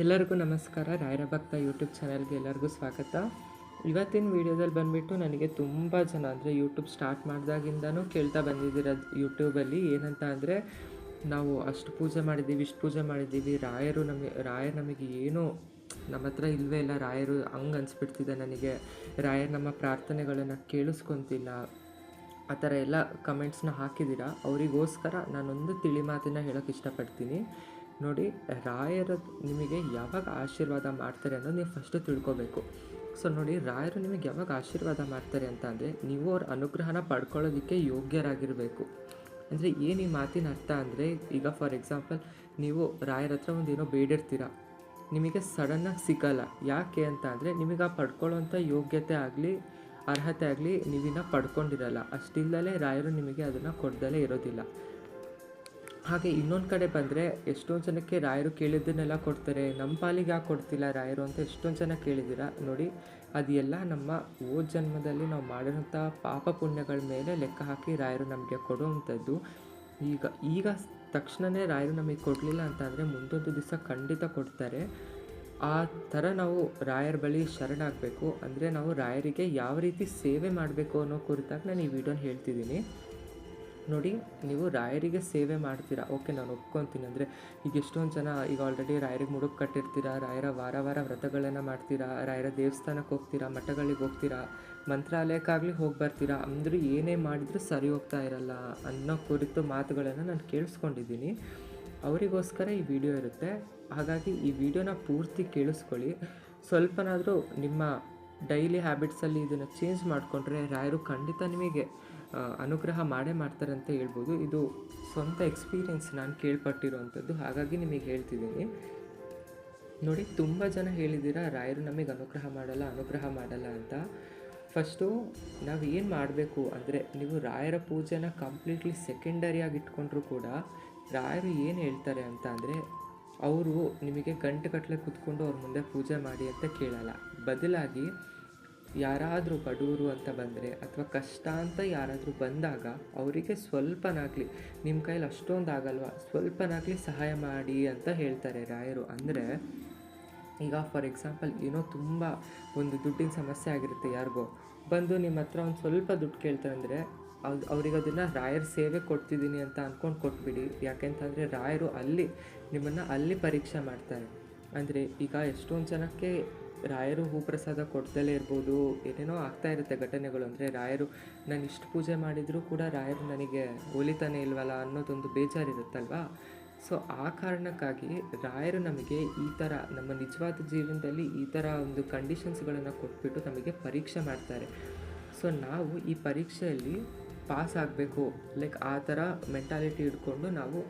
ಎಲ್ಲರಿಗೂ ನಮಸ್ಕಾರ. ರಾಯರ ಭಕ್ತ ಯೂಟ್ಯೂಬ್ ಚಾನಲ್ಗೆ ಎಲ್ಲರಿಗೂ ಸ್ವಾಗತ. ಇವತ್ತಿನ ವಿಡಿಯೋದಲ್ಲಿ ಬಂದುಬಿಟ್ಟು ನನಗೆ ತುಂಬ ಜನ ಅಂದರೆ ಯೂಟ್ಯೂಬ್ ಸ್ಟಾರ್ಟ್ ಮಾಡಿದಾಗಿಂದನೂ ಕೇಳ್ತಾ ಬಂದಿದ್ದೀರ ಯೂಟ್ಯೂಬಲ್ಲಿ ಏನಂತ ಅಂದರೆ ನಾವು ಅಷ್ಟು ಪೂಜೆ ಮಾಡಿದ್ದೀವಿ, ಇಷ್ಟು ಪೂಜೆ ಮಾಡಿದ್ದೀವಿ. ರಾಯರು ನಮಗೆ ರಾಯರು ನಮಗೆ ಏನೂ ನಮ್ಮ ಹತ್ರ ಇಲ್ಲವೇ ಇಲ್ಲ. ರಾಯರು ಹಂಗೆ ಅನಿಸ್ಬಿಡ್ತಿದೆ ನನಗೆ. ರಾಯರ್ ನಮ್ಮ ಪ್ರಾರ್ಥನೆಗಳನ್ನು ಕೇಳಿಸ್ಕೊತಿಲ್ಲ. ಆ ಥರ ಎಲ್ಲ ಕಮೆಂಟ್ಸ್ನ ಹಾಕಿದ್ದೀರಾ? ಅವರಿಗೋಸ್ಕರ ನಾನೊಂದು ತಿಳಿ ಮಾತನ್ನು ಹೇಳೋಕ್ಕೆ ಇಷ್ಟಪಡ್ತೀನಿ. ನೋಡಿ, ರಾಯರು ನಿಮಗೆ ಯಾವಾಗ ಆಶೀರ್ವಾದ ಮಾಡ್ತಾರೆ ಅನ್ನೋದು ನೀವು ಫಸ್ಟು ತಿಳ್ಕೊಬೇಕು. ಸೊ ನೋಡಿ, ರಾಯರು ನಿಮಗೆ ಯಾವಾಗ ಆಶೀರ್ವಾದ ಮಾಡ್ತಾರೆ ಅಂತ ಅಂದರೆ, ನೀವು ಅವ್ರ ಅನುಗ್ರಹನ ಪಡ್ಕೊಳ್ಳೋದಕ್ಕೆ ಯೋಗ್ಯರಾಗಿರಬೇಕು. ಅಂದರೆ, ಏನು ಈ ಮಾತಿನ ಅರ್ಥ ಅಂದರೆ, ಈಗ ಫಾರ್ ಎಕ್ಸಾಂಪಲ್ ನೀವು ರಾಯರ ಹತ್ರ ಒಂದು ಏನೋ ಬೇಡಿರ್ತೀರ. ನಿಮಗೆ ಸಡನ್ನಾಗಿ ಸಿಗಲ್ಲ. ಯಾಕೆ ಅಂತ ಅಂದರೆ, ನಿಮಗೆ ಆ ಪಡ್ಕೊಳ್ಳೋಂಥ ಯೋಗ್ಯತೆ ಆಗಲಿ, ಅರ್ಹತೆ ಆಗಲಿ ನೀವಿನ್ನ ಪಡ್ಕೊಂಡಿರಲ್ಲ. ಅಷ್ಟಿಲ್ಲದೆ ರಾಯರು ನಿಮಗೆ ಅದನ್ನು ಕೊಡ್ದಲೇ ಇರೋದಿಲ್ಲ. ಹಾಗೆ ಇನ್ನೊಂದು ಕಡೆ ಬಂದರೆ ಎಷ್ಟೊಂದು ಜನಕ್ಕೆ ರಾಯರು ಕೇಳಿದ್ದನ್ನೆಲ್ಲ ಕೊಡ್ತಾರೆ. ನಮ್ಮ ಪಾಲಿಗೆ ಯಾಕೆ ಕೊಡ್ತಿಲ್ಲ ರಾಯರು ಅಂತ ಎಷ್ಟೊಂದು ಜನ ಕೇಳಿದ್ದೀರ? ನೋಡಿ ಅದೆಲ್ಲ ನಮ್ಮ ಓ ಜನ್ಮದಲ್ಲಿ ನಾವು ಮಾಡಿರೋಂಥ ಪಾಪ ಪುಣ್ಯಗಳ ಮೇಲೆ ಲೆಕ್ಕ ಹಾಕಿ ರಾಯರು ನಮಗೆ ಕೊಡುವಂಥದ್ದು. ಈಗ ಈಗ ತಕ್ಷಣವೇ ರಾಯರು ನಮಗೆ ಕೊಡಲಿಲ್ಲ ಅಂತಂದರೆ ಮುಂದೊಂದು ದಿವಸ ಖಂಡಿತ ಕೊಡ್ತಾರೆ. ಆ ಥರ ನಾವು ರಾಯರ ಬಳಿ ಶರಣಾಗಬೇಕು. ಅಂದರೆ ನಾವು ರಾಯರಿಗೆ ಯಾವ ರೀತಿ ಸೇವೆ ಮಾಡಬೇಕು ಅನ್ನೋ ಕುರಿತಾಗಿ ನಾನು ಈ ವಿಡಿಯೋನ ಹೇಳ್ತಿದ್ದೀನಿ. ನೋಡಿ, ನೀವು ರಾಯರಿಗೆ ಸೇವೆ ಮಾಡ್ತೀರಾ? ಓಕೆ, ನಾನು ಒಪ್ಕೊತೀನಿ. ಅಂದರೆ, ಈಗ ಎಷ್ಟೊಂದು ಜನ ಈಗ ಆಲ್ರೆಡಿ ರಾಯರಿಗೆ ಮುಡುಕ್ ಕಟ್ಟಿರ್ತೀರಾ? ರಾಯರ ವಾರ ವಾರ ವ್ರತಗಳನ್ನು ಮಾಡ್ತೀರಾ? ರಾಯರ ದೇವಸ್ಥಾನಕ್ಕೆ ಹೋಗ್ತೀರಾ? ಮಠಗಳಿಗೆ ಹೋಗ್ತೀರಾ? ಮಂತ್ರಾಲಯಕ್ಕಾಗಲಿ ಹೋಗಿ ಬರ್ತೀರಾ? ಅಂದರೂ, ಏನೇ ಮಾಡಿದರೂ ಸರಿ ಹೋಗ್ತಾ ಇರಲ್ಲ ಅನ್ನೋ ಕುರಿತು ಮಾತುಗಳನ್ನು ನಾನು ಕೇಳಿಸ್ಕೊಂಡಿದ್ದೀನಿ. ಅವರಿಗೋಸ್ಕರ ಈ ವಿಡಿಯೋ ಇರುತ್ತೆ. ಹಾಗಾಗಿ ಈ ವಿಡಿಯೋನ ಪೂರ್ತಿ ಕೇಳಿಸ್ಕೊಳ್ಳಿ. ಸ್ವಲ್ಪನಾದರೂ ನಿಮ್ಮ ಡೈಲಿ ಹ್ಯಾಬಿಟ್ಸಲ್ಲಿ ಇದನ್ನು ಚೇಂಜ್ ಮಾಡಿಕೊಂಡ್ರೆ ರಾಯರು ಖಂಡಿತ ನಿಮಗೆ ಅನುಗ್ರಹ ಮಾಡೇ ಮಾಡ್ತಾರೆ ಅಂತ ಹೇಳ್ಬೋದು. ಇದು ಸ್ವಂತ ಎಕ್ಸ್ಪೀರಿಯೆನ್ಸ್ ನಾನು ಕೇಳ್ಪಟ್ಟಿರುವಂಥದ್ದು. ಹಾಗಾಗಿ ನಿಮಗೆ ಹೇಳ್ತಿದ್ದೀನಿ. ನೋಡಿ, ತುಂಬ ಜನ ಹೇಳಿದ್ದೀರಾ, ರಾಯರು ನಮಗೆ ಅನುಗ್ರಹ ಮಾಡಲ್ಲ ಅನುಗ್ರಹ ಮಾಡಲ್ಲ ಅಂತ. ಫಸ್ಟು ನಾವು ಏನು ಮಾಡಬೇಕು ಅಂದರೆ, ನೀವು ರಾಯರ ಪೂಜೆನ ಕಂಪ್ಲೀಟ್ಲಿ ಸೆಕೆಂಡರಿಯಾಗಿ ಇಟ್ಕೊಂಡ್ರೂ ಕೂಡ, ರಾಯರು ಏನು ಹೇಳ್ತಾರೆ ಅಂತ ಅಂದರೆ, ಅವರು ನಿಮಗೆ ಗಂಟೆಗಟ್ಟಲೆ ಕೂತ್ಕೊಂಡು ಅವ್ರ ಮುಂದೆ ಪೂಜೆ ಮಾಡಿ ಅಂತ ಕೇಳಲ್ಲ. ಬದಲಾಗಿ ಯಾರಾದರೂ ಬಡವರು ಅಂತ ಬಂದರೆ ಅಥವಾ ಕಷ್ಟ ಅಂತ ಯಾರಾದರೂ ಬಂದಾಗ ಅವರಿಗೆ ಸ್ವಲ್ಪನಾಗಲಿ ನಿಮ್ಮ ಕೈಲಿ ಅಷ್ಟೊಂದು ಆಗಲ್ವಾ ಸ್ವಲ್ಪನಾಗಲಿ ಸಹಾಯ ಮಾಡಿ ಅಂತ ಹೇಳ್ತಾರೆ ರಾಯರು. ಅಂದರೆ, ಈಗ ಫಾರ್ ಎಕ್ಸಾಂಪಲ್ ಏನೋ ತುಂಬ ಒಂದು ದುಡ್ಡಿನ ಸಮಸ್ಯೆ ಆಗಿರುತ್ತೆ ಯಾರಿಗೋ. ಬಂದು ನಿಮ್ಮ ಹತ್ರ ಒಂದು ಸ್ವಲ್ಪ ದುಡ್ಡು ಕೇಳ್ತಾರೆ ಅಂದರೆ, ಅದು ಅವ್ರಿಗೆ ಅದನ್ನು ರಾಯರ ಸೇವೆ ಕೊಡ್ತಿದ್ದೀನಿ ಅಂತ ಅಂದ್ಕೊಂಡು ಕೊಟ್ಬಿಡಿ. ಯಾಕೆಂತಂದರೆ ರಾಯರು ಅಲ್ಲಿ, ನಿಮ್ಮನ್ನು ಅಲ್ಲಿ ಪರೀಕ್ಷೆ ಮಾಡ್ತಾರೆ. ಅಂದರೆ ಈಗ ಎಷ್ಟೊಂದು ಜನಕ್ಕೆ ರಾಯರು ಹೂಪ್ರಸಾದ ಕೊಡ್ದಲೇ ಇರ್ಬೋದು, ಏನೇನೋ ಆಗ್ತಾ ಇರುತ್ತೆ ಘಟನೆಗಳು ಅಂದರೆ ರಾಯರು ನಾನು ಇಷ್ಟು ಪೂಜೆ ಮಾಡಿದರೂ ಕೂಡ ರಾಯರು ನನಗೆ ಒಲಿತಾನೆ ಇಲ್ವಲ್ಲ ಅನ್ನೋದೊಂದು ಬೇಜಾರಿರುತ್ತಲ್ವಾ? ಸೊ ಆ ಕಾರಣಕ್ಕಾಗಿ ರಾಯರು ನಮಗೆ ಈ ಥರ, ನಮ್ಮ ನಿಜವಾದ ಜೀವನದಲ್ಲಿ ಈ ಥರ ಒಂದು ಕಂಡೀಷನ್ಸ್ಗಳನ್ನು ಕೊಟ್ಬಿಟ್ಟು ನಮಗೆ ಪರೀಕ್ಷೆ ಮಾಡ್ತಾರೆ. ಸೊ ನಾವು ಈ ಪರೀಕ್ಷೆಯಲ್ಲಿ ಪಾಸ್ ಆಗಬೇಕು. ಲೈಕ್ ಆ ಥರ ಮೆಂಟಾಲಿಟಿ ಇಟ್ಕೊಂಡು ನಾವು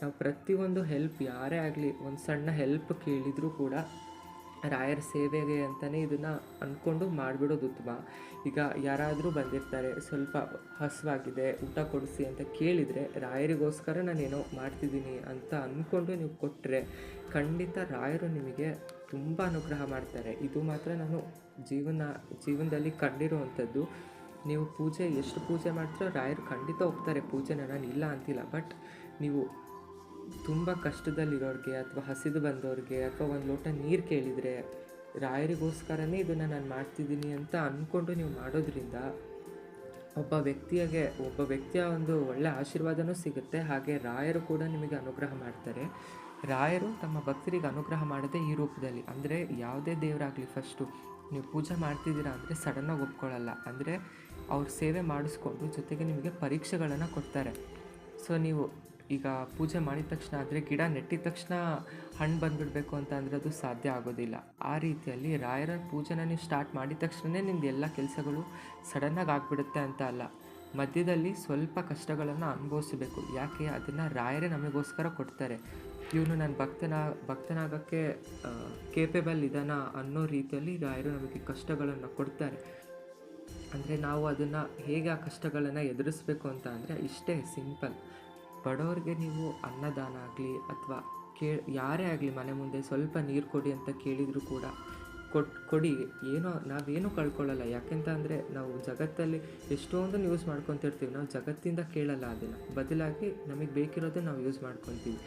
ನಾವು ಪ್ರತಿಯೊಂದು ಹೆಲ್ಪ್ ಯಾರೇ ಆಗಲಿ, ಒಂದು ಸಣ್ಣ ಹೆಲ್ಪ್ ಕೇಳಿದರೂ ಕೂಡ ರಾಯರ ಸೇವೆಗೆ ಅಂತಲೇ ಇದನ್ನು ಅಂದ್ಕೊಂಡು ಮಾಡಿಬಿಡೋದು ಉತ್ತಮ. ಈಗ ಯಾರಾದರೂ ಬಂದಿರ್ತಾರೆ, ಸ್ವಲ್ಪ ಹಸುವಾಗಿದೆ, ಊಟ ಕೊಡಿಸಿ ಅಂತ ಕೇಳಿದರೆ ರಾಯರಿಗೋಸ್ಕರ ನಾನೇನೋ ಮಾಡ್ತಿದ್ದೀನಿ ಅಂತ ಅಂದ್ಕೊಂಡು ನೀವು ಕೊಟ್ಟರೆ ಖಂಡಿತ ರಾಯರು ನಿಮಗೆ ತುಂಬ ಅನುಗ್ರಹ ಮಾಡ್ತಾರೆ. ಇದು ಮಾತ್ರ ನಾನು ಜೀವನ, ಜೀವನದಲ್ಲಿ ಕಂಡಿರುವಂಥದ್ದು. ನೀವು ಪೂಜೆ, ಎಷ್ಟು ಪೂಜೆ ಮಾಡ್ತೀರೋ ರಾಯರು ಖಂಡಿತ ಹೋಗ್ತಾರೆ ಪೂಜೆನ ನಾನು ಇಲ್ಲ ಅಂತಿಲ್ಲ. ಬಟ್ ನೀವು ತುಂಬ ಕಷ್ಟದಲ್ಲಿರೋರಿಗೆ ಅಥವಾ ಹಸಿದು ಬಂದವ್ರಿಗೆ ಅಥವಾ ಒಂದು ಲೋಟ ನೀರು ಕೇಳಿದರೆ, ರಾಯರಿಗೋಸ್ಕರನೇ ಇದನ್ನು ನಾನು ಮಾಡ್ತಿದ್ದೀನಿ ಅಂತ ಅಂದ್ಕೊಂಡು ನೀವು ಮಾಡೋದ್ರಿಂದ ಒಬ್ಬ ವ್ಯಕ್ತಿಯಾಗೆ, ಒಬ್ಬ ವ್ಯಕ್ತಿಯ ಒಂದು ಒಳ್ಳೆ ಆಶೀರ್ವಾದನೂ ಸಿಗುತ್ತೆ. ಹಾಗೆ ರಾಯರು ಕೂಡ ನಿಮಗೆ ಅನುಗ್ರಹ ಮಾಡ್ತಾರೆ. ರಾಯರು ತಮ್ಮ ಭಕ್ತರಿಗೆ ಅನುಗ್ರಹ ಮಾಡೋದೇ ಈ ರೂಪದಲ್ಲಿ, ಅಂದರೆ ಯಾವುದೇ ದೇವರಾಗಲಿ ಫಸ್ಟು ನೀವು ಪೂಜೆ ಮಾಡ್ತಿದ್ದೀರಾ ಅಂದರೆ ಸಡನ್ನಾಗಿ ಒಪ್ಕೊಳ್ಳಲ್ಲ. ಅಂದರೆ ಅವ್ರ ಸೇವೆ ಮಾಡಿಸ್ಕೊಂಡು ಜೊತೆಗೆ ನಿಮಗೆ ಪರೀಕ್ಷೆಗಳನ್ನು ಕೊಡ್ತಾರೆ. ಸೊ ನೀವು ಈಗ ಪೂಜೆ ಮಾಡಿದ ತಕ್ಷಣ, ಆದರೆ ಗಿಡ ನೆಟ್ಟಿದ ತಕ್ಷಣ ಹಣ್ಣು ಬಂದುಬಿಡಬೇಕು ಅಂತ ಅಂದರೆ ಅದು ಸಾಧ್ಯ ಆಗೋದಿಲ್ಲ. ಆ ರೀತಿಯಲ್ಲಿ ರಾಯರ ಪೂಜೆನ ನೀವು ಸ್ಟಾರ್ಟ್ ಮಾಡಿದ ತಕ್ಷಣವೇ ನಿಮ್ದು ಎಲ್ಲ ಕೆಲಸಗಳು ಸಡನ್ನಾಗಿ ಆಗಿಬಿಡುತ್ತೆ ಅಂತ ಅಲ್ಲ. ಮಧ್ಯದಲ್ಲಿ ಸ್ವಲ್ಪ ಕಷ್ಟಗಳನ್ನು ಅನುಭವಿಸಬೇಕು. ಯಾಕೆ? ಅದನ್ನು ರಾಯರೇ ನಮಗೋಸ್ಕರ ಕೊಡ್ತಾರೆ. ಇವನು ನನ್ನ ಭಕ್ತನ, ಭಕ್ತನಾಗೋಕ್ಕೆ ಕೇಪೇಬಲ್ ಇದ್ದಾನ ಅನ್ನೋ ರೀತಿಯಲ್ಲಿ ರಾಯರು ನಮಗೆ ಕಷ್ಟಗಳನ್ನು ಕೊಡ್ತಾರೆ. ಅಂದರೆ ನಾವು ಅದನ್ನು ಹೇಗೆ ಆ ಕಷ್ಟಗಳನ್ನು ಎದುರಿಸ್ಬೇಕು ಅಂತ ಅಂದರೆ ಇಷ್ಟೇ ಸಿಂಪಲ್ ಬಡವ್ರಿಗೆ ನೀವು ಅನ್ನದಾನ ಆಗಲಿ ಅಥವಾ ಕೇ, ಯಾರೇ ಆಗಲಿ ಮನೆ ಮುಂದೆ ಸ್ವಲ್ಪ ನೀರು ಕೊಡಿ ಅಂತ ಕೇಳಿದರೂ ಕೂಡ ಕೊಟ್, ಕೊಡಿ. ಏನೋ, ನಾವೇನು ಕಳ್ಕೊಳ್ಳಲ್ಲ. ಯಾಕೆಂತ ಅಂದರೆ ನಾವು ಜಗತ್ತಲ್ಲಿ ಎಷ್ಟೊಂದು ಯೂಸ್ ಮಾಡ್ಕೊತಿರ್ತೀವಿ. ನಾವು ಜಗತ್ತಿಂದ ಕೇಳಲ್ಲ ಅದನ್ನು. ಬದಲಾಗಿ ನಮಗೆ ಬೇಕಿರೋದು ನಾವು ಯೂಸ್ ಮಾಡ್ಕೊತೀವಿ.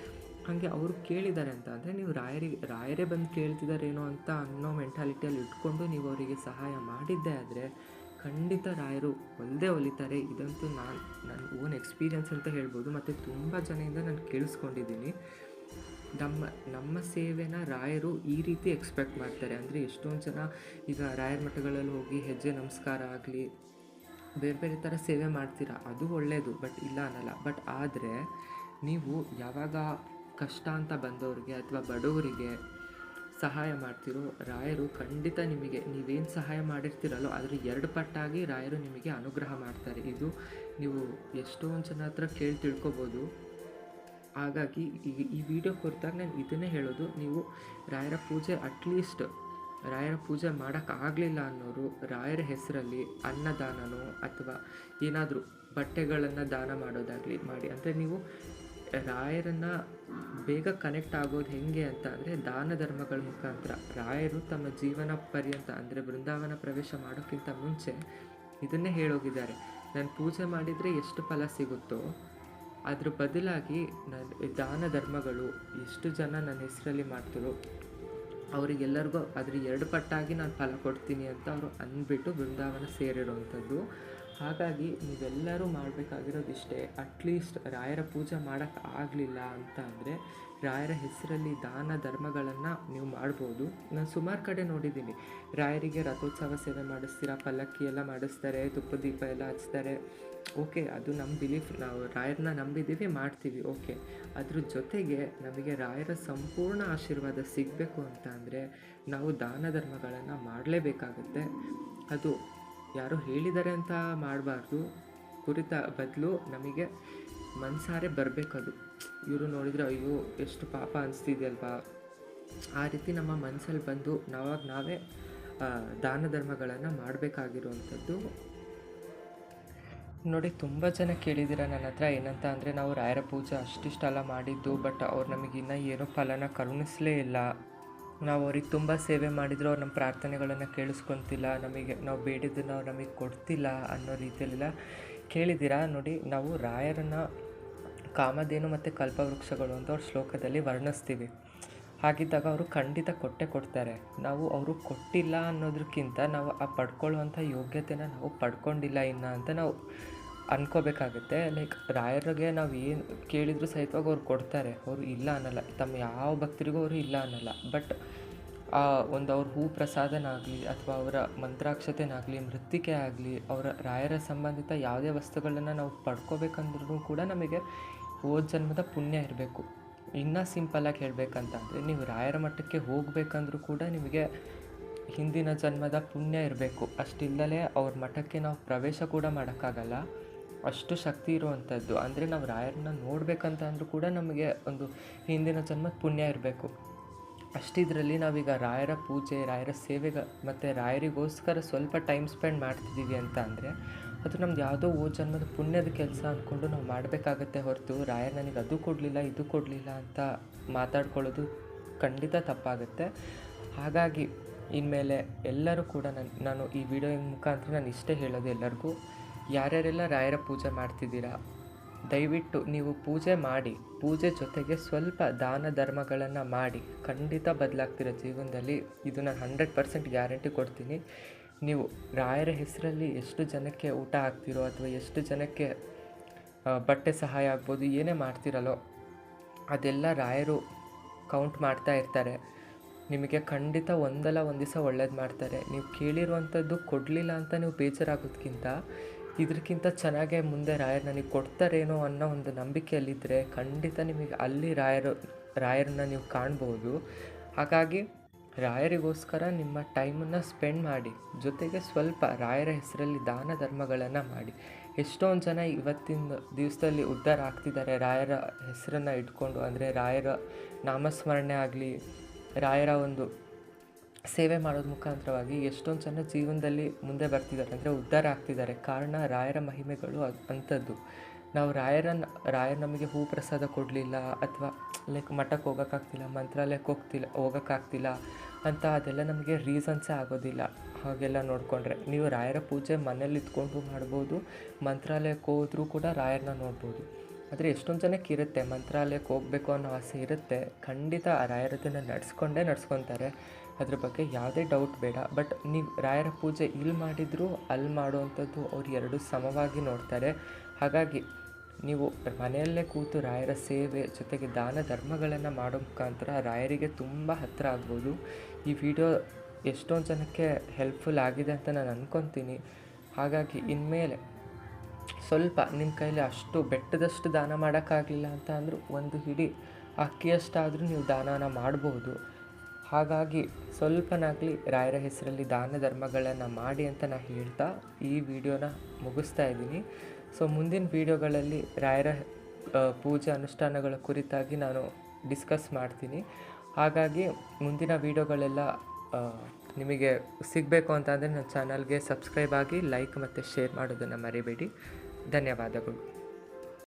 ಹಾಗೆ ಅವರು ಕೇಳಿದ್ದಾರೆ ಅಂತ ಅಂದರೆ ನೀವು ರಾಯರಿಗೆ ರಾಯರೇ ಬಂದು ಕೇಳ್ತಿದ್ದಾರೇನೋ ಅಂತ ಅನ್ನೋ ಮೆಂಟಾಲಿಟಿಯಲ್ಲಿ ಇಟ್ಕೊಂಡು ನೀವು ಅವರಿಗೆ ಸಹಾಯ ಮಾಡಿದ್ದೇ ಆದರೆ ಖಂಡಿತ ರಾಯರು ಒಂದೇ ಒಲಿತಾರೆ. ಇದಂತೂ ನಾನು ಓನ್ ಎಕ್ಸ್ಪೀರಿಯನ್ಸ್ ಅಂತ ಹೇಳ್ಬೋದು. ಮತ್ತು ತುಂಬ ಜನದಿಂದ ನಾನು ಕೇಳಿಸ್ಕೊಂಡಿದ್ದೀನಿ. ನಮ್ಮ ನಮ್ಮ ಸೇವೆನ ರಾಯರು ಈ ರೀತಿ ಎಕ್ಸ್ಪೆಕ್ಟ್ ಮಾಡ್ತಾರೆ. ಅಂದರೆ ಎಷ್ಟೊಂದು ಜನ ಈಗ ರಾಯರ ಮಠಗಳಲ್ಲಿ ಹೋಗಿ ಹೆಜ್ಜೆ ನಮಸ್ಕಾರ ಆಗಲಿ, ಬೇರೆ ಬೇರೆ ಥರ ಸೇವೆ ಮಾಡ್ತೀರಾ? ಅದು ಒಳ್ಳೆಯದು ಬಟ್ ಇಲ್ಲ ಅನ್ನಲ್ಲ. ಬಟ್ ಆದರೆ ನೀವು ಯಾವಾಗ ಕಷ್ಟ ಅಂತ ಬಂದವರಿಗೆ ಅಥವಾ ಬಡವರಿಗೆ ಸಹಾಯ ಮಾಡ್ತಿರೋ ರಾಯರು ಖಂಡಿತ ನಿಮಗೆ ನೀವೇನು ಸಹಾಯ ಮಾಡಿರ್ತೀರಲ್ಲೋ ಅದರ ಎರಡು ಪಟ್ಟಾಗಿ ರಾಯರು ನಿಮಗೆ ಅನುಗ್ರಹ ಮಾಡ್ತಾರೆ. ಇದು ನೀವು ಎಷ್ಟೊಂದು ಜನ ಹತ್ರ ಕೇಳಿ ತಿಳ್ಕೊಬೋದು. ಹಾಗಾಗಿ ಈ ಈ ವಿಡಿಯೋ ಕೊರ್ತಾಗ ನಾನು ಇದನ್ನೇ ಹೇಳೋದು. ನೀವು ರಾಯರ ಪೂಜೆ ಅಟ್ಲೀಸ್ಟ್ ರಾಯರ ಪೂಜೆ ಮಾಡೋಕ್ಕಾಗಲಿಲ್ಲ ಅನ್ನೋರು ರಾಯರ ಹೆಸರಲ್ಲಿ ಅನ್ನದಾನನೋ ಅಥವಾ ಏನಾದರೂ ಬಟ್ಟೆಗಳನ್ನು ದಾನ ಮಾಡೋದಾಗಲಿ ಮಾಡಿ. ಅಂದರೆ ನೀವು ರಾಯರನ್ನು ಬೇಗ ಕನೆಕ್ಟ್ ಆಗೋದು ಹೆಂಗೆ ಅಂತ ಅಂದರೆ ದಾನ ಧರ್ಮಗಳ ಮುಖಾಂತರ. ರಾಯರು ತಮ್ಮ ಜೀವನ ಪರ್ಯಂತ ಅಂದರೆ ಬೃಂದಾವನ ಪ್ರವೇಶ ಮಾಡೋಕ್ಕಿಂತ ಮುಂಚೆ ಇದನ್ನೇ ಹೇಳೋಗಿದ್ದಾರೆ. ನಾನು ಪೂಜೆ ಮಾಡಿದರೆ ಎಷ್ಟು ಫಲ ಸಿಗುತ್ತೋ, ಅದ್ರ ಬದಲಾಗಿ ನಾನು ದಾನ ಧರ್ಮಗಳು ಎಷ್ಟು ಜನ ನನ್ನ ಹೆಸರಲ್ಲಿ ಮಾಡ್ತಾರೋ, ಅವರಿಗೆಲ್ಲರಿಗೂ ಅದ್ರ ಎರಡು ಪಟ್ಟಾಗಿ ನಾನು ಫಲ ಕೊಡ್ತೀನಿ ಅಂತ ಅವರು ಅಂದ್ಬಿಟ್ಟು ಬೃಂದಾವನ ಸೇರಿರೋವಂಥದ್ದು. ಹಾಗಾಗಿ ನೀವೆಲ್ಲರೂ ಮಾಡಬೇಕಾಗಿರೋದು ಇಷ್ಟೇ ಅಟ್ಲೀಸ್ಟ್ ರಾಯರ ಪೂಜೆ ಮಾಡೋಕ್ಕೆ ಆಗಲಿಲ್ಲ ಅಂತ ಅಂದರೆ ರಾಯರ ಹೆಸರಲ್ಲಿ ದಾನ ಧರ್ಮಗಳನ್ನು ನೀವು ಮಾಡ್ಬೋದು. ನಾನು ಸುಮಾರು ಕಡೆ ನೋಡಿದ್ದೀನಿ. ರಾಯರಿಗೆ ರಥೋತ್ಸವ ಸೇವೆ ಮಾಡಿಸ್ತೀರಾ, ಪಲ್ಲಕ್ಕಿ ಎಲ್ಲ ಮಾಡಿಸ್ತಾರೆ, ತುಪ್ಪ ದೀಪ ಎಲ್ಲ ಹಚ್ತಾರೆ. ಓಕೆ ಅದು ನಮ್ಮ ಬಿಲೀಫ್ ನಾವು ರಾಯರನ್ನ ನಂಬಿದ್ದೀವಿ ಮಾಡ್ತೀವಿ. ಓಕೆ ಅದ್ರ ಜೊತೆಗೆ ನಮಗೆ ರಾಯರ ಸಂಪೂರ್ಣ ಆಶೀರ್ವಾದ ಸಿಗಬೇಕು ಅಂತ ಅಂದರೆ ನಾವು ದಾನ ಧರ್ಮಗಳನ್ನು ಮಾಡಲೇಬೇಕಾಗುತ್ತೆ. ಅದು ಯಾರೋ ಹೇಳಿದ್ದಾರೆ ಅಂತ ಮಾಡಬಾರ್ದು. ಕುರಿತ ಬದಲು ನಮಗೆ ಮನಸಾರೆ ಬರಬೇಕದು. ಇವರು ನೋಡಿದರೆ ಅಯ್ಯೋ, ಎಷ್ಟು ಪಾಪ ಅನಿಸ್ತಿದೆಯಲ್ವಾ? ಆ ರೀತಿ ನಮ್ಮ ಮನಸ್ಸಲ್ಲಿ ಬಂದು ನಾವಾಗ ನಾವೇ ದಾನ ಧರ್ಮಗಳನ್ನು ಮಾಡಬೇಕಾಗಿರುವಂಥದ್ದು. ನೋಡಿ, ತುಂಬ ಜನ ಕೇಳಿದ್ದೀರ ನನ್ನ ಹತ್ರ ಏನಂತ ಅಂದರೆ, ನಾವು ರಾಯರ ಪೂಜೆ ಅಷ್ಟಿಷ್ಟೆಲ್ಲ ಮಾಡಿದ್ದು, ಬಟ್ ಅವ್ರು ನಮಗೆ ಏನೋ ಏನೂ ಫಲನ ಕರುಣಿಸಲೇ ಇಲ್ಲ. ನಾವು ಅವ್ರಿಗೆ ತುಂಬ ಸೇವೆ ಮಾಡಿದರೂ, ಅವ್ರು ನಮ್ಮ ಪ್ರಾರ್ಥನೆಗಳನ್ನು ಕೇಳಿಸ್ಕೊತಿಲ್ಲ, ನಮಗೆ ನಾವು ಬೇಡಿದ್ದನ್ನು ಅವ್ರು ನಮಗೆ ಕೊಡ್ತಿಲ್ಲ ಅನ್ನೋ ರೀತಿಯಲ್ಲೆಲ್ಲ ಕೇಳಿದ್ದೀರಾ? ನೋಡಿ, ನಾವು ರಾಯರನ್ನು ಕಾಮಧೇನು ಮತ್ತು ಕಲ್ಪವೃಕ್ಷಗಳು ಅಂತ ಅವ್ರ ಶ್ಲೋಕದಲ್ಲಿ ವರ್ಣಿಸ್ತೀವಿ. ಹಾಗಿದ್ದಾಗ ಅವರು ಖಂಡಿತ ಕೊಟ್ಟೆ ಕೊಡ್ತಾರೆ. ನಾವು ಅವರು ಕೊಟ್ಟಿಲ್ಲ ಅನ್ನೋದಕ್ಕಿಂತ ನಾವು ಆ ಪಡ್ಕೊಳ್ಳುವಂಥ ಯೋಗ್ಯತೆನ ನಾವು ಪಡ್ಕೊಂಡಿಲ್ಲ ಇನ್ನು ಅಂತ ನಾವು ಅನ್ಕೋಬೇಕಾಗುತ್ತೆ. ಲೈಕ್ ರಾಯರಿಗೆ ನಾವು ಏನು ಕೇಳಿದರೂ ಸಹಿತವಾಗಿ ಅವ್ರು ಕೊಡ್ತಾರೆ. ಅವರು ಇಲ್ಲ ಅನ್ನಲ್ಲ. ತಮ್ಮ ಯಾವ ಭಕ್ತರಿಗೂ ಅವರು ಇಲ್ಲ ಅನ್ನಲ್ಲ. ಬಟ್ ಆ ಒಂದು ಅವ್ರ ಹೂ ಪ್ರಸಾದನಾಗಲಿ ಅಥವಾ ಅವರ ಮಂತ್ರಾಕ್ಷತೆನಾಗಲಿ, ಮೃತ್ತಿಕೆ ಆಗಲಿ, ಅವರ ರಾಯರ ಸಂಬಂಧಿತ ಯಾವುದೇ ವಸ್ತುಗಳನ್ನು ನಾವು ಪಡ್ಕೋಬೇಕಂದ್ರೂ ಕೂಡ ನಮಗೆ ಹೋದ ಜನ್ಮದ ಪುಣ್ಯ ಇರಬೇಕು. ಇನ್ನೂ ಸಿಂಪಲಾಗಿ ಹೇಳಬೇಕಂತಂದರೆ ನೀವು ರಾಯರ ಮಟ್ಟಕ್ಕೆ ಹೋಗಬೇಕಂದ್ರೂ ಕೂಡ ನಿಮಗೆ ಹಿಂದಿನ ಜನ್ಮದ ಪುಣ್ಯ ಇರಬೇಕು. ಅಷ್ಟಿಲ್ಲದೆ ಅವ್ರ ಮಠಕ್ಕೆ ನಾವು ಪ್ರವೇಶ ಕೂಡ ಮಾಡೋಕ್ಕಾಗಲ್ಲ. ಅಷ್ಟು ಶಕ್ತಿ ಇರುವಂಥದ್ದು ಅಂದರೆ ನಾವು ರಾಯರನ್ನ ನೋಡಬೇಕಂತ ಅಂದರೂ ಕೂಡ ನಮಗೆ ಒಂದು ಹಿಂದಿನ ಜನ್ಮದ ಪುಣ್ಯ ಇರಬೇಕು. ಅಷ್ಟಿದ್ರಲ್ಲಿ ನಾವೀಗ ರಾಯರ ಪೂಜೆ, ರಾಯರ ಸೇವೆಗ ಮತ್ತು ರಾಯರಿಗೋಸ್ಕರ ಸ್ವಲ್ಪ ಟೈಮ್ ಸ್ಪೆಂಡ್ ಮಾಡ್ತಿದ್ದೀವಿ ಅಂತ ಅಂದರೆ, ಅದು ನಮ್ದು ಯಾವುದೋ ಓ ಜನ್ಮದ ಪುಣ್ಯದ ಕೆಲಸ ಅಂದ್ಕೊಂಡು ನಾವು ಮಾಡಬೇಕಾಗತ್ತೆ ಹೊರತು. ರಾಯರ್ ನನಗೆ ಅದು ಕೊಡಲಿಲ್ಲ, ಇದು ಕೊಡಲಿಲ್ಲ ಅಂತ ಮಾತಾಡ್ಕೊಳ್ಳೋದು ಖಂಡಿತ ತಪ್ಪಾಗುತ್ತೆ. ಹಾಗಾಗಿ ಇನ್ಮೇಲೆ ಎಲ್ಲರೂ ಕೂಡ ನಾನು ನಾನು ಈ ವಿಡಿಯೋ ಮುಖಾಂತರ ನಾನು ಇಷ್ಟೇ ಹೇಳೋದು ಎಲ್ಲರಿಗೂ. ಯಾರ್ಯಾರೆಲ್ಲ ರಾಯರ ಪೂಜೆ ಮಾಡ್ತಿದ್ದೀರಾ? ದಯವಿಟ್ಟು ನೀವು ಪೂಜೆ ಮಾಡಿ, ಪೂಜೆ ಜೊತೆಗೆ ಸ್ವಲ್ಪ ದಾನ ಧರ್ಮಗಳನ್ನು ಮಾಡಿ, ಖಂಡಿತ ಬದಲಾಗ್ತಿರೋ ಜೀವನದಲ್ಲಿ ಇದು ನಾನು ಹಂಡ್ರೆಡ್ ಪರ್ಸೆಂಟ್ ಗ್ಯಾರಂಟಿ ಕೊಡ್ತೀನಿ. ನೀವು ರಾಯರ ಹೆಸರಲ್ಲಿ ಎಷ್ಟು ಜನಕ್ಕೆ ಊಟ ಹಾಕ್ತಿರೋ ಅಥವಾ ಎಷ್ಟು ಜನಕ್ಕೆ ಬಟ್ಟೆ ಸಹಾಯ ಆಗ್ಬೋದು, ಏನೇ ಮಾಡ್ತಿರಲ್ಲೋ, ಅದೆಲ್ಲ ರಾಯರು ಕೌಂಟ್ ಮಾಡ್ತಾ ಇರ್ತಾರೆ. ನಿಮಗೆ ಖಂಡಿತ ಒಂದಲ್ಲ ಒಂದು ದಿವಸ ಒಳ್ಳೇದು ಮಾಡ್ತಾರೆ. ನೀವು ಕೇಳಿರುವಂಥದ್ದು ಕೊಡಲಿಲ್ಲ ಅಂತ ನೀವು ಬೇಜಾರಾಗೋದ್ಕಿಂತ ಇದಕ್ಕಿಂತ ಚೆನ್ನಾಗೇ ಮುಂದೆ ರಾಯರು ನನಗೆ ಕೊಡ್ತಾರೇನೋ ಅನ್ನೋ ಒಂದು ನಂಬಿಕೆಯಲ್ಲಿದ್ದರೆ ಖಂಡಿತ ನಿಮಗೆ ಅಲ್ಲಿ ರಾಯರು, ರಾಯರನ್ನ ನೀವು ಕಾಣ್ಬೋದು. ಹಾಗಾಗಿ ರಾಯರಿಗೋಸ್ಕರ ನಿಮ್ಮ ಟೈಮನ್ನು ಸ್ಪೆಂಡ್ ಮಾಡಿ. ಜೊತೆಗೆ ಸ್ವಲ್ಪ ರಾಯರ ಹೆಸರಲ್ಲಿ ದಾನ ಧರ್ಮಗಳನ್ನು ಮಾಡಿ. ಎಷ್ಟೊಂದು ಜನ ಇವತ್ತಿನ ದಿವಸದಲ್ಲಿ ಉದ್ಧಾರ ಆಗ್ತಿದ್ದಾರೆ ರಾಯರ ಹೆಸರನ್ನು ಇಟ್ಕೊಂಡು. ಅಂದರೆ ರಾಯರ ನಾಮಸ್ಮರಣೆ ಆಗಲಿ, ರಾಯರ ಒಂದು ಸೇವೆ ಮಾಡೋದ್ರ ಮುಖಾಂತರವಾಗಿ ಎಷ್ಟೊಂದು ಜನ ಜೀವನದಲ್ಲಿ ಮುಂದೆ ಬರ್ತಿದ್ದಾರೆ ಅಂದರೆ ಉದ್ಧಾರ ಆಗ್ತಿದ್ದಾರೆ. ಕಾರಣ ರಾಯರ ಮಹಿಮೆಗಳು ಅಂಥದ್ದು. ನಾವು ರಾಯರನ್ನು ರಾಯರ್ ನಮಗೆ ಹೂ ಪ್ರಸಾದ ಕೊಡಲಿಲ್ಲ ಅಥವಾ ಲೈಕ್ ಮಠಕ್ಕೆ ಹೋಗೋಕ್ಕಾಗ್ತಿಲ್ಲ ಮಂತ್ರಾಲಯಕ್ಕೆ ಹೋಗ್ತಿಲ್ಲ ಹೋಗೋಕ್ಕಾಗ್ತಿಲ್ಲ ಅಂತ ಅದೆಲ್ಲ ನಮಗೆ ರೀಸನ್ಸೇ ಆಗೋದಿಲ್ಲ. ಹಾಗೆಲ್ಲ ನೋಡಿಕೊಂಡ್ರೆ. ನೀವು ರಾಯರ ಪೂಜೆ ಮನೇಲಿ ಇದ್ಕೊಂಡು ಮಾಡ್ಬೋದು ಮಂತ್ರಾಲಯಕ್ಕೆ ಹೋದರೂ ಕೂಡ ರಾಯರನ್ನ ನೋಡ್ಬೋದು. ಆದರೆ ಎಷ್ಟೊಂದು ಜನಕ್ಕೆ ಇರುತ್ತೆ ಮಂತ್ರಾಲಯಕ್ಕೆ ಹೋಗಬೇಕು ಅನ್ನೋ ಆಸೆ ಇರುತ್ತೆ. ಖಂಡಿತ ಆ ರಾಯರದನ್ನು ನಡೆಸ್ಕೊಂಡೇ ನಡ್ಸ್ಕೊತಾರೆ. ಅದ್ರ ಬಗ್ಗೆ ಯಾವುದೇ ಡೌಟ್ ಬೇಡ. ಬಟ್ ನೀವು ರಾಯರ ಪೂಜೆ ಇಲ್ಲಿ ಮಾಡಿದರೂ ಅಲ್ಲಿ ಮಾಡುವಂಥದ್ದು ಅವ್ರು ಎರಡೂ ಸಮವಾಗಿ ನೋಡ್ತಾರೆ. ಹಾಗಾಗಿ ನೀವು ಮನೆಯಲ್ಲೇ ಕೂತು ರಾಯರ ಸೇವೆ ಜೊತೆಗೆ ದಾನ ಧರ್ಮಗಳನ್ನು ಮಾಡೋ ಮುಖಾಂತರ ರಾಯರಿಗೆ ತುಂಬ ಹತ್ತಿರ ಆಗ್ಬೋದು. ಈ ವಿಡಿಯೋ ಎಷ್ಟೊಂದು ಜನಕ್ಕೆ ಹೆಲ್ಪ್ಫುಲ್ ಆಗಿದೆ ಅಂತ ನಾನು ಅಂದ್ಕೊತೀನಿ ಹಾಗಾಗಿ ಇನ್ಮೇಲೆ ಸ್ವಲ್ಪ ನಿಮ್ಮ ಕೈಲಿ ಅಷ್ಟು ಬೆಟ್ಟದಷ್ಟು ದಾನ ಮಾಡೋಕ್ಕಾಗಲಿಲ್ಲ ಅಂತ ಅಂದರೂ ಒಂದು ಹಿಡಿ ಅಕ್ಕಿಯಷ್ಟಾದರೂ ನೀವು ದಾನನ ಮಾಡ್ಬೋದು. ಹಾಗಾಗಿ ಸ್ವಲ್ಪನಾಗಲಿ ರಾಯರ ಹೆಸರಲ್ಲಿ ದಾನ ಧರ್ಮಗಳನ್ನು ಮಾಡಿ ಅಂತ ನಾನು ಹೇಳ್ತಾ ಈ ವಿಡಿಯೋನ ಮುಗಿಸ್ತಾ ಇದ್ದೀನಿ. ಸೊ, ಮುಂದಿನ ವಿಡಿಯೋಗಳಲ್ಲಿ ರಾಯರ ಪೂಜೆ ಅನುಷ್ಠಾನಗಳ ಕುರಿತಾಗಿ ನಾನು ಡಿಸ್ಕಸ್ ಮಾಡ್ತೀನಿ. ಹಾಗಾಗಿ ಮುಂದಿನ ವಿಡಿಯೋಗಳೆಲ್ಲ ನಿಮಗೆ ಸಿಗಬೇಕು ಅಂತ ಅಂದರೆ ನನ್ನ ಚಾನಲ್ಗೆ ಸಬ್ಸ್ಕ್ರೈಬ್ ಆಗಿ ಲೈಕ್ ಮತ್ತು ಶೇರ್ ಮಾಡೋದನ್ನು ಮರಿಬೇಡಿ. ಧನ್ಯವಾದಗಳು.